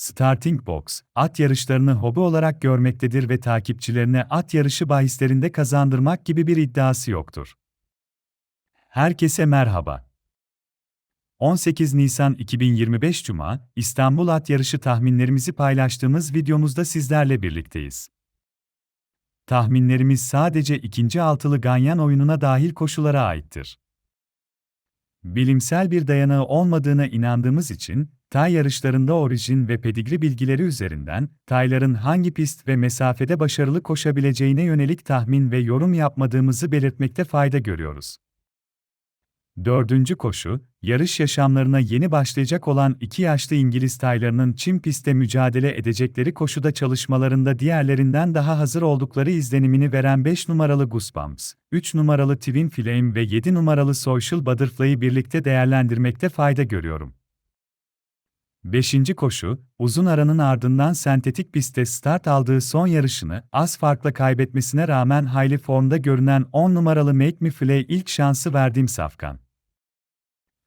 Starting Box, at yarışlarını hobi olarak görmektedir ve takipçilerine at yarışı bahislerinde kazandırmak gibi bir iddiası yoktur. Herkese merhaba. 18 Nisan 2025 Cuma, İstanbul At Yarışı tahminlerimizi paylaştığımız videomuzda sizlerle birlikteyiz. Tahminlerimiz sadece ikinci altılı ganyan oyununa dahil koşulara aittir. Bilimsel bir dayanağı olmadığına inandığımız için, tay yarışlarında orijin ve pedigri bilgileri üzerinden, tayların hangi pist ve mesafede başarılı koşabileceğine yönelik tahmin ve yorum yapmadığımızı belirtmekte fayda görüyoruz. Dördüncü koşu, yarış yaşamlarına yeni başlayacak olan iki yaşlı İngiliz taylarının çim pistte mücadele edecekleri koşuda çalışmalarında diğerlerinden daha hazır oldukları izlenimini veren 5 numaralı Goosebumps, 3 numaralı Twin Flame ve 7 numaralı Social Butterfly'ı birlikte değerlendirmekte fayda görüyorum. Beşinci koşu, uzun aranın ardından sentetik pistte start aldığı son yarışını az farkla kaybetmesine rağmen hayli formda görünen 10 numaralı Make Me Fly ilk şansı verdiğim safkan.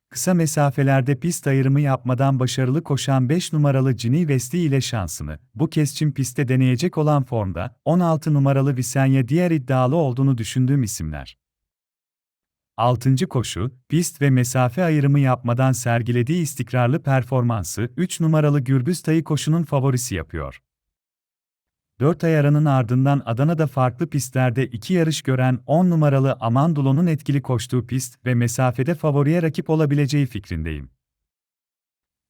Kısa mesafelerde pist ayrımı yapmadan başarılı koşan 5 numaralı Ginny Westi ile şansını, bu kez çim pistte deneyecek olan formda, 16 numaralı Visenya diğer iddialı olduğunu düşündüğüm isimler. 6. koşu, pist ve mesafe ayrımı yapmadan sergilediği istikrarlı performansı 3 numaralı Gürbüz Tayı koşunun favorisi yapıyor. 4 ay aranın ardından Adana'da farklı pistlerde iki yarış gören 10 numaralı Amandulo'nun etkili koştuğu pist ve mesafede favoriye rakip olabileceği fikrindeyim.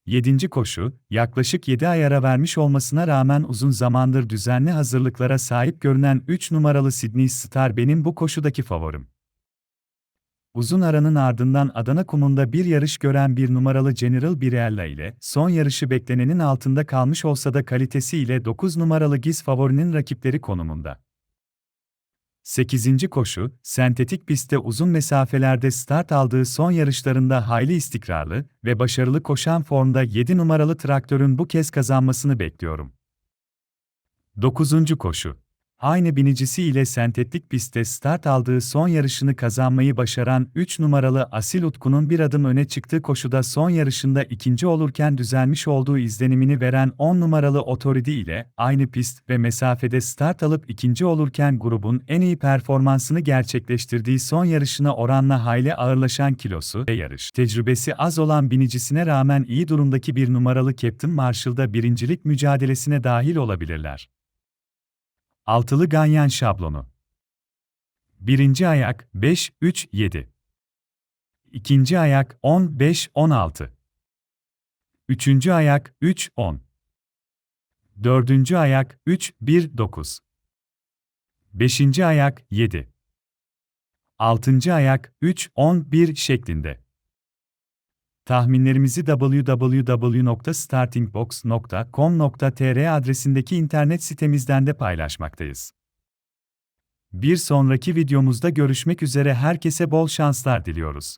7. koşu, yaklaşık 7 ay ara vermiş olmasına rağmen uzun zamandır düzenli hazırlıklara sahip görünen 3 numaralı Sydney Star benim bu koşudaki favorim. Uzun aranın ardından Adana kumunda bir yarış gören bir numaralı General Birella ile son yarışı beklenenin altında kalmış olsa da kalitesiyle 9 numaralı Giz favorinin rakipleri konumunda. 8. koşu, sentetik pistte uzun mesafelerde start aldığı son yarışlarında hayli istikrarlı ve başarılı koşan formda 7 numaralı traktörün bu kez kazanmasını bekliyorum. 9. koşu Aynı binicisi ile sentetik pistte start aldığı son yarışını kazanmayı başaran 3 numaralı Asil Utku'nun bir adım öne çıktığı koşuda son yarışında ikinci olurken düzelmiş olduğu izlenimini veren 10 numaralı Otoridi ile aynı pist ve mesafede start alıp ikinci olurken grubun en iyi performansını gerçekleştirdiği son yarışına oranla hayli ağırlaşan kilosu ve yarış tecrübesi az olan binicisine rağmen iyi durumdaki bir numaralı Captain Marshall'da birincilik mücadelesine dahil olabilirler. Altılı ganyan şablonu. Birinci ayak 5 3 7. İkinci ayak 10 5 16. Üçüncü ayak 3 10. Dördüncü ayak 3 1 9. Beşinci ayak 7. Altıncı ayak 3 11 şeklinde. Tahminlerimizi www.startingbox.com.tr adresindeki internet sitemizden de paylaşmaktayız. Bir sonraki videomuzda görüşmek üzere herkese bol şanslar diliyoruz.